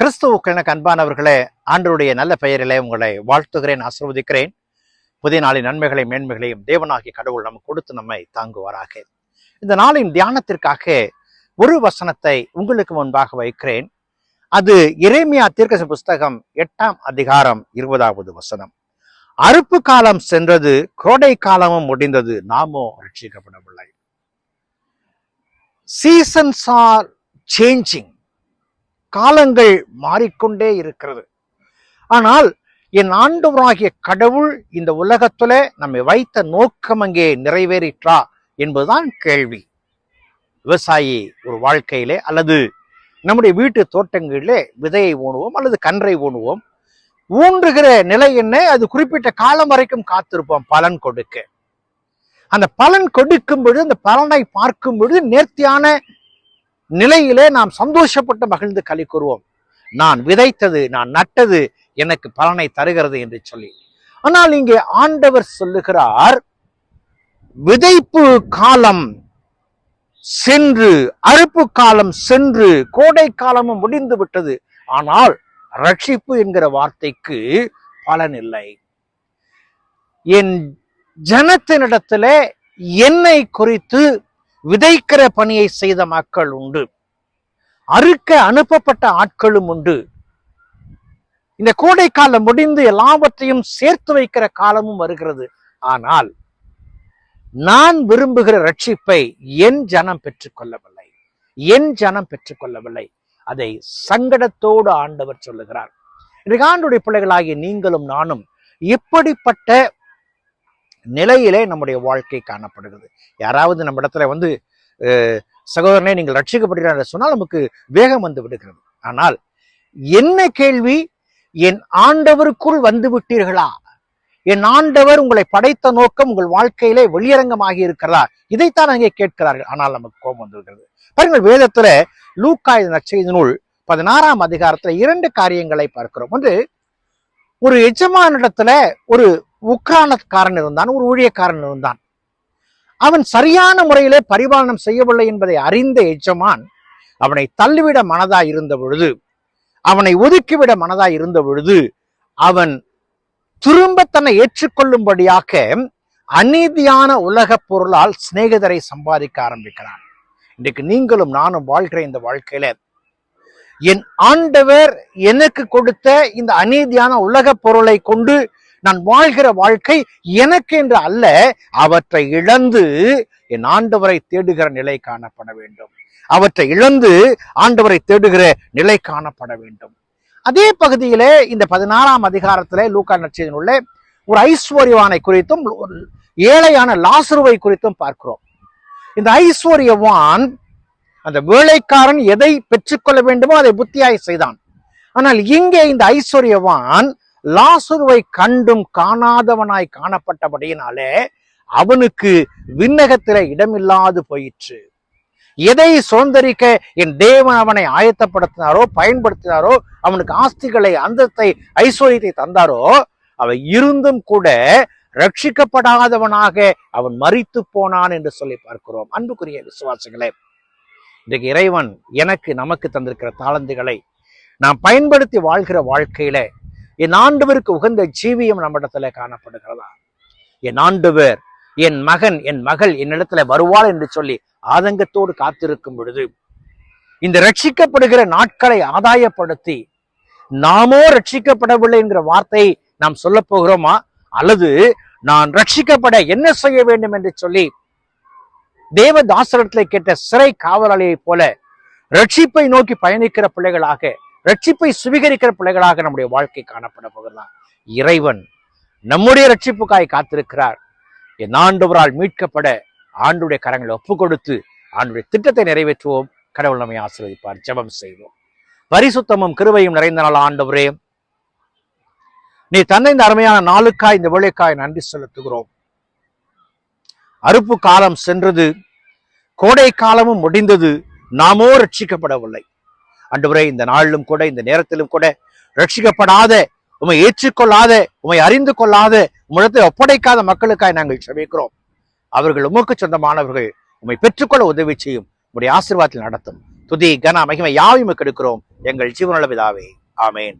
கிறிஸ்துவுக்கு எனக்கு அன்பானவர்களே ஆண்டருடைய நல்ல பெயரிலே உங்களை வாழ்த்துகிறேன் ஆசிர்வதிக்கிறேன். புதிய நாளின் நன்மைகளையும் மேன்மைகளையும் தேவனாகி கடவுள் நமக்கு கொடுத்து நம்மை தாங்குவாராக. இந்த நாளின் தியானத்திற்காக ஒரு வசனத்தை உங்களுக்கு முன்பாக வைக்கிறேன். அது இறைமையா தீர்க்கச புஸ்தகம் எட்டாம் அதிகாரம் இருபதாவது வசனம். அறுப்பு காலம் சென்றது கோடை காலமும் முடிந்தது நாமோ ரட்சிக்கப்படவில்லை. சீசன்ஸ் ஆர் சேஞ்சிங் காலங்கள் மாறிக்கொண்டே இருக்கிறது. ஆனால் என் ஆண்டவராகிய கடவுள் இந்த உலகத்துல நம்மை வைத்த நோக்கம் அங்கே நிறைவேறிற்றா என்பதுதான் கேள்வி. விவசாயி ஒரு வாழ்க்கையிலே அல்லது நம்முடைய வீட்டு தோட்டங்களிலே விதையை ஊணுவோம் அல்லது கன்றை ஊணுவோம் ஊன்றுகிற நிலை என்ன? அது குறிப்பிட்ட காலம் வரைக்கும் காத்திருப்போம் பலன் கொடுக்க. அந்த பலன் கொடுக்கும் பொழுது அந்த பலனை பார்க்கும் பொழுது நேர்த்தியான நிலையிலே நாம் சந்தோஷப்பட்டு மகிழ்ந்து களி கூறுவோம். நான் விதைத்தது நான் நட்டது எனக்கு பலனை தருகிறது என்று சொல்லி. ஆனால் இங்கே ஆண்டவர் சொல்லுகிறார் விதைப்பு காலம் சென்று அறுப்பு காலம் சென்று கோடை காலமும் முடிந்து விட்டது. ஆனால் ரட்சிப்பு என்கிற வார்த்தைக்கு பலன் இல்லை. என் ஜனத்தினிடத்துல என்னை குறித்து விதைக்கிற பணியை செய்த மக்கள் உண்டு. அறுக்க அனுப்பப்பட்ட ஆட்களும் உண்டு. இந்த கோடை காலம் முடிந்து எல்லாவற்றையும் சேர்த்து வைக்கிற காலமும் வருகிறது. ஆனால் நான் விரும்புகிற ரட்சிப்பை என் ஜனம் பெற்றுக்கொள்ளவில்லை என் ஜனம் பெற்றுக்கொள்ளவில்லை அதை சங்கடத்தோடு ஆண்டவர் சொல்லுகிறார். இன்றைக்கு ஆண்டுடைய பிள்ளைகளாகிய நீங்களும் நானும் எப்படிப்பட்ட நிலையிலே நம்முடைய வாழ்க்கை காணப்படுகிறது. யாராவது நம்ம இடத்துல வந்து சகோதரனை நீங்கள் ரட்சிக்கப்படுகிறார் சொன்னால் நமக்கு வேகம் வந்து விடுகிறது. ஆனால் என்ன கேள்வி? என் ஆண்டவருக்குள் வந்து விட்டீர்களா? என் ஆண்டவர் உங்களை படைத்த நோக்கம் உங்கள் வாழ்க்கையிலே வெளியரங்கமாகி இருக்கிறதா? இதைத்தான் அங்கே கேட்கிறார்கள். ஆனால் நமக்கு கோபம் வந்திருக்கிறது பாருங்கள் வேதத்துல லூக்காய் நற்செய்தி நூல் பதினாறாம் அதிகாரத்துல இரண்டு காரியங்களை பார்க்கிறோம். ஒன்று ஒரு எஜமானிடத்துல ஒரு உக்ரானக்காரன் இருந்தான் ஒரு ஊழியக்காரன் இருந்தான் அவன் சரியான முறையிலே பரிபாலனம் செய்யவில்லை என்பதை அறிந்த எஜமான் அவனை தள்ளிவிட மனதா இருந்த பொழுது அவனை ஒதுக்கிவிட மனதா இருந்த பொழுது அவன் திரும்ப தன்னை ஏற்றுக்கொள்ளும்படியாக அநீதியான உலகப் பொருளால் சிநேகிதரை சம்பாதிக்க ஆரம்பிக்கிறான். இன்றைக்கு நீங்களும் நானும் வாழ்கிற இந்த வாழ்க்கையில என் ஆண்டவர் எனக்கு கொடுத்த இந்த அநீதியான உலகப் பொருளை கொண்டு நான் வாழ்கிற வாழ்க்கை எனக்கு என்று அல்ல அவற்றை இழந்து என் ஆண்டவரை தேடுகிற நிலை காணப்பட வேண்டும். அவற்றை இழந்து ஆண்டவரை தேடுகிற நிலை காணப்பட வேண்டும். அதே பகுதியிலே இந்த பதினாறாம் அதிகாரத்திலே லூக்கா நற்செய்தியினுள்ளே ஒரு ஐஸ்வர்யவானை குறித்தும் ஒரு ஏழையான லாசுருவை குறித்தும் பார்க்கிறோம். இந்த ஐஸ்வர்யவான் அந்த வேலைக்காரன் எதை பெற்றுக்கொள்ள வேண்டுமோ அதை புத்தியாய் செய்தான். ஆனால் இங்கே இந்த ஐஸ்வர்யவான் லாசுருவை கண்டும் காணாதவனாய் காணப்பட்டபடியினாலே அவனுக்கு விண்ணகத்தில இடமில்லாது போயிற்று. எதை சுதந்திரிக்க என் தேவன் அவனை ஆயத்தப்படுத்தினாரோ பயன்படுத்தினாரோ அவனுக்கு ஆஸ்திகளை அந்தத்தை ஐஸ்வர்யத்தை தந்தாரோ அவன் இருந்தும் கூட ரட்சிக்கப்படாதவனாக அவன் மறித்து போனான் என்று சொல்லி பார்க்கிறோம். அன்புக்குரிய விசுவாசிகளே இன்றைக்கு இறைவன் எனக்கு நமக்கு தந்திருக்கிற தாளந்துகளை நாம் பயன்படுத்தி வாழ்கிற வாழ்க்கையில என் ஆண்டவருக்கு உகந்த ஜீவியம் நம்மிடத்துல காணப்படுகிறதா? என் ஆண்டவர் என் மகன் என் மகள் என்னிடத்துல வருவாள் என்று சொல்லி ஆதங்கத்தோடு காத்திருக்கும் பொழுது இந்த ரட்சிக்கப்படுகிற நாட்களை ஆதாயப்படுத்தி நாமோ ரட்சிக்கப்படவில்லை என்கிற வார்த்தை நாம் சொல்ல போகிறோமா? அல்லது நான் ரட்சிக்கப்பட என்ன செய்ய வேண்டும் என்று சொல்லி தேவதாசரத்திலே கேட்ட சிறை காவலாளியைப் போல ரட்சிப்பை நோக்கி பயணிக்கிற பிள்ளைகளாக ரட்சிப்பை சுவீகரிக்கிற பிள்ளைகளாக நம்முடைய வாழ்க்கை காணப்பட போகிறதா? இறைவன் நம்முடைய ரட்சிப்புக்காய் காத்திருக்கிறார். என் ஆண்டவரால் மீட்கப்பட ஆண்டுடைய கரங்களை ஒப்பு கொடுத்து ஆண்டுடைய திட்டத்தை நிறைவேற்றுவோம். கடவுள் நம்மை ஆசீர்வதிப்பார். ஜபம் செய்வோம். பரிசுத்தமும் கிருவையும் நிறைந்த நாள் ஆண்டவரே. நீ தந்த இந்த அருமையான நாளுக்காய் இந்த வேலைக்காய் நன்றி செலுத்துகிறோம். அறுப்பு காலம் சென்றது. கோடை காலமும் முடிந்தது. நாமோ ரட்சிக்கப்படவில்லை. அன்றுவரே இந்த நாளிலும் கூட இந்த நேரத்திலும் கூட ரட்சிக்கப்படாத உமை ஏற்றுக்கொள்ளாத உமை அறிந்து கொள்ளாத உம்மிடத்தை ஒப்படைக்காத மக்களுக்காய் நாங்கள் சமைக்கிறோம் அவர்கள் உமக்கு சொந்தமானவர்கள் உம்மை பெற்றுக்கொள்ள உதவி செய்யும் உங்களுடைய ஆசீர்வாதத்தில் நடத்தும். துதி கன மகிமை யாவையும் கெடுக்கிறோம். எங்கள் ஜீவனுள்ள ஆமேன்.